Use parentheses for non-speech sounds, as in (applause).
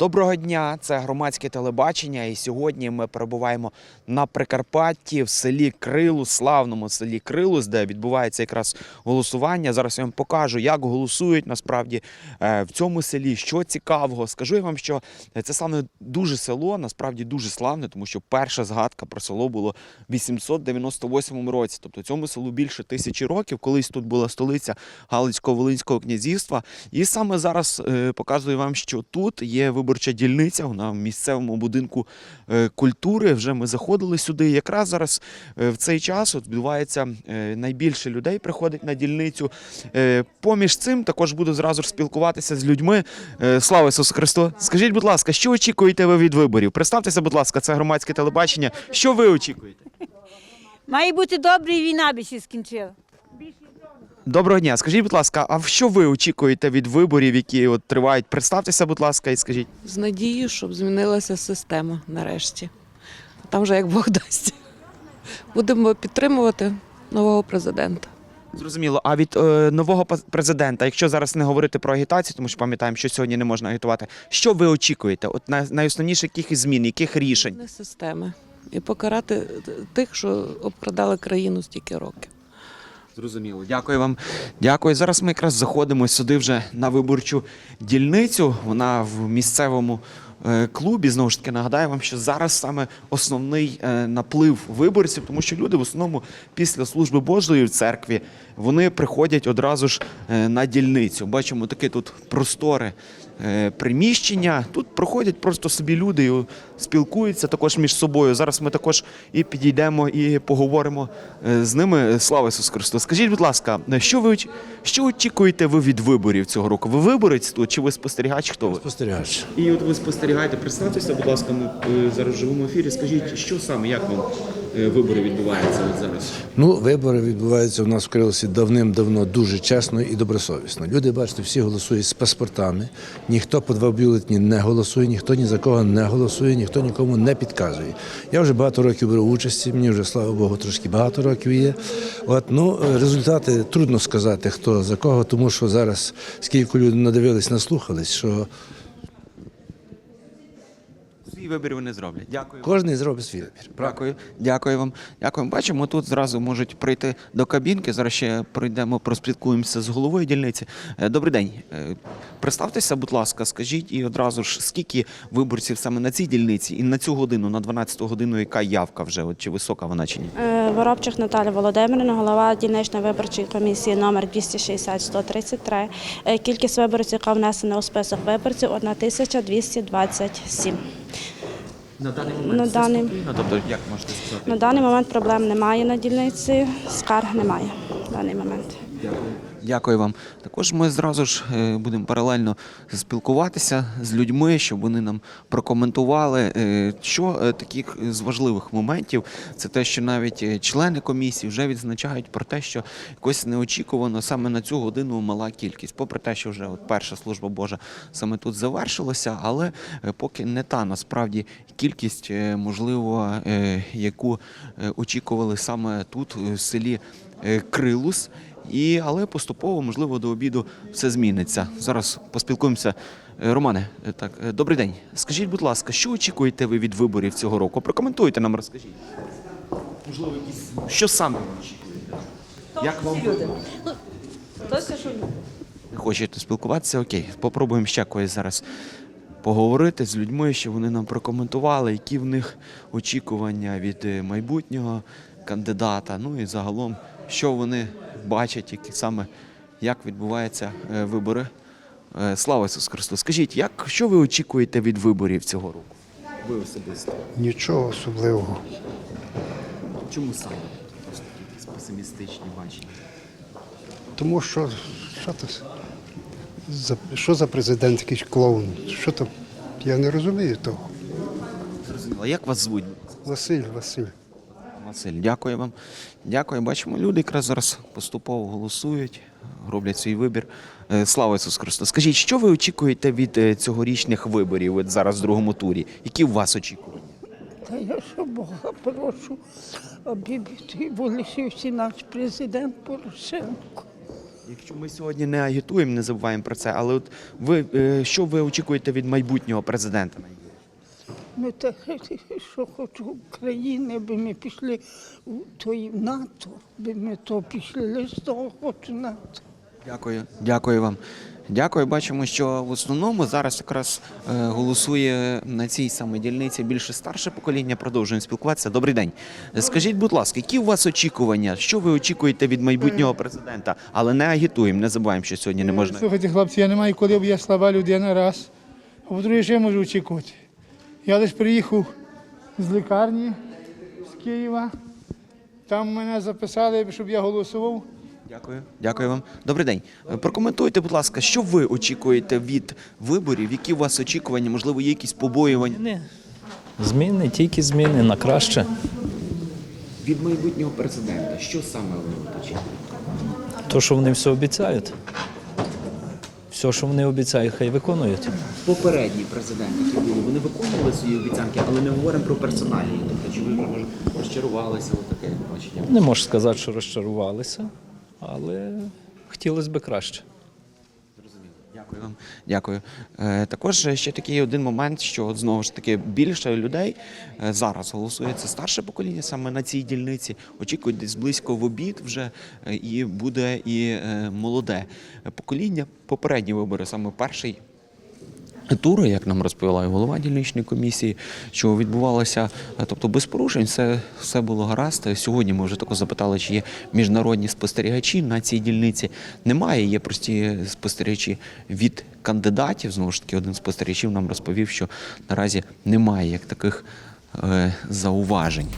Доброго дня, це громадське телебачення. І сьогодні ми перебуваємо на Прикарпатті в селі Крилус, славному селі Крилус, де відбувається якраз голосування. Зараз я вам покажу, як голосують насправді е, в цьому селі, що цікавого. Скажу я вам, що це саме дуже село, насправді дуже славне, тому що перша згадка про село було в 898 році. Тобто цьому селу більше тисячі років. Колись тут була столиця Галицько-Волинського князівства. І саме зараз е, показую вам, що тут є виборча дільниця. Вона в місцевому будинку е, культури. Вже ми заходили сюди. Якраз зараз е, в цей час відбувається е, найбільше людей приходить на дільницю. Поміж цим також буду зразу ж спілкуватися з людьми. Слава Ісусу Христу! Скажіть, будь ласка, що очікуєте ви від виборів? Представтеся, будь ласка, це громадське телебачення. Що ви очікуєте? Має бути добре, і війна би ще скінчила. Доброго дня. Скажіть, будь ласка, а що ви очікуєте від виборів, які от тривають? Представтеся, будь ласка, і скажіть. з надією, щоб змінилася система нарешті. Там вже як Бог дасть. Будемо підтримувати нового президента. Зрозуміло. А від е, нового президента, якщо зараз не говорити про агітацію, тому що пам'ятаємо, що сьогодні не можна агітувати. Що ви очікуєте? От на, найосновніше яких змін, яких рішень? Системи. І покарати тих, що обкрадали країну стільки років. Зрозуміло. Дякую вам. Дякую. Зараз ми якраз заходимо сюди вже на виборчу дільницю. Вона в місцевому клубі. Знову ж таки, нагадаю вам, що зараз саме основний е, наплив виборців, тому що люди в основному після служби Божої в церкві вони приходять одразу ж е, на дільницю. Бачимо таке тут просторе е, приміщення. Тут проходять просто собі люди і спілкуються також між собою. Зараз ми також і підійдемо і поговоримо е, з ними. Слава Ісусу Христу! Скажіть, будь ласка, що ви що очікуєте ви від виборів цього року? Ви виборець тут чи ви спостерігач? Хто ви? Спостерігач. І от ви спостерігаєте, представтеся, будь ласка, ми е, зараз в живому ефірі. Скажіть, що саме, як вам е, вибори відбуваються от зараз? Ну, вибори відбуваються у нас в Крилосі давним-давно дуже чесно і добросовісно. Люди, бачите, всі голосують з паспортами. Ніхто по два бюлетні не голосує, ніхто ні за кого не голосує, ніхто нікому не підказує. Я вже багато років беру участі, мені вже, слава Богу, трошки багато років є. От, ну, результати трудно сказати, хто за кого, тому що зараз скільки люди надивились, наслухались, що вибір вони зроблять. Дякую. кожен зробить свій вибір. Дякую, дякую вам. Дякую. Бачимо, тут зразу можуть прийти до кабінки. Зараз ще прийдемо, проспілкуємося з головою дільниці. Е, Добрий день. Е, Представтеся, будь ласка, скажіть і одразу ж скільки виборців саме на цій дільниці і на цю годину, на 12 годину, яка явка вже? От чи висока вона чи ні? Е, Воробчик Наталя Володимирівна, голова дільничної виборчої комісії номер 260-133. Е, Кількість виборців, яка внесена у список виборців, 1227. На даний момент, На даний- спокійно? Тобто, як можете сказати? На даний момент проблем немає на дільниці, скарг немає на даний момент. Дякую. Дякую вам. Також ми зразу ж е, будемо паралельно спілкуватися з людьми, щоб вони нам прокоментували, е, що е, таких з важливих моментів це те, що навіть члени комісії вже відзначають про те, що якось неочікувано саме на цю годину мала кількість, попри те, що вже от перша служба Божа саме тут завершилася, але поки не та насправді кількість, можливо, яку очікували саме тут, в селі Крилус. І, але поступово, можливо, до обіду все зміниться. Зараз поспілкуємося. Е, Романе, е, так, е, добрий день. Скажіть, будь ласка, що очікуєте ви від виборів цього року? Прокоментуйте нам, розкажіть. Можливо, якісь що саме ви очікуєте? Як вам не хочете спілкуватися? Окей, попробуємо ще когось зараз поговорити з людьми, щоб вони нам прокоментували, які в них очікування від майбутнього кандидата. Ну і загалом, що вони бачать, які саме як відбуваються е, вибори. Е, Слава Ісусу Христу! Скажіть, як що ви очікуєте від виборів цього року? Ви особисто. Нічого особливого. Чому саме? Якісь песимістичні бачення. Тому що що це за що за президент якийсь клоун? Що там? Я не розумію того. Зрозуміло. Як вас звуть? Василь, Василь. Василь, дякую вам. Дякую. Бачимо, люди якраз зараз поступово голосують, роблять свій вибір. Е, Слава Ісусу Христу! Скажіть, що ви очікуєте від е, цьогорічних виборів от зараз в другому турі? Які у вас очікування? Та я що Бога прошу, аби від волішився наш президент Порошенко. Якщо ми сьогодні не агітуємо, не забуваємо про це, але от ви е, що ви очікуєте від майбутнього президента? Ми так, (laughs) що хочу України, аби ми пішли у той НАТО, аби ми то пішли, лише з того хочу НАТО. Дякую, дякую вам. Дякую. Бачимо, що в основному зараз якраз е, голосує на цій саме дільниці більше старше покоління. Продовжуємо спілкуватися. Добрий день. Скажіть, будь ласка, які у вас очікування? Що ви очікуєте від майбутнього президента? Але не агітуємо, не забуваємо, що сьогодні не можна. Слухайте, хлопці, я не маю коли, бо я слаба людина раз. А по-друге, що я можу очікувати? Я лише приїхав з лікарні з Києва. Там мене записали, щоб я голосував. Дякую, дякую вам. Добрий день. Е, Прокоментуйте, будь ласка, що ви очікуєте від виборів? Які у вас очікування? Можливо, є якісь побоювання Зміни. Зміни, тільки зміни на краще. від майбутнього президента? Що саме ви очікуєте? То, що вони все обіцяють. Все, що вони обіцяють, хай виконують. Попередні президенти, які були, вони виконували свої обіцянки, але не говоримо про персоналі. Тобто, чи ви може розчарувалися Отаке таке бачення? Не можу сказати, що розчарувалися, але хотілося б краще. Дякую вам. Дякую. Е, також ще такий один момент, що знову ж таки більше людей е, зараз голосує це старше покоління саме на цій дільниці. Очікують десь близько в обід вже е, і буде і молоде покоління. Попередні вибори, саме перший. Тури, як нам розповіла і голова дільничної комісії, що відбувалося, е, тобто без порушень, все, все було гаразд. Сьогодні ми вже тако запитали, чи є міжнародні спостерігачі на цій дільниці. Немає, є прості спостерігачі від кандидатів. Знову ж таки, один з спостерігачів нам розповів, що наразі немає як таких е, зауважень.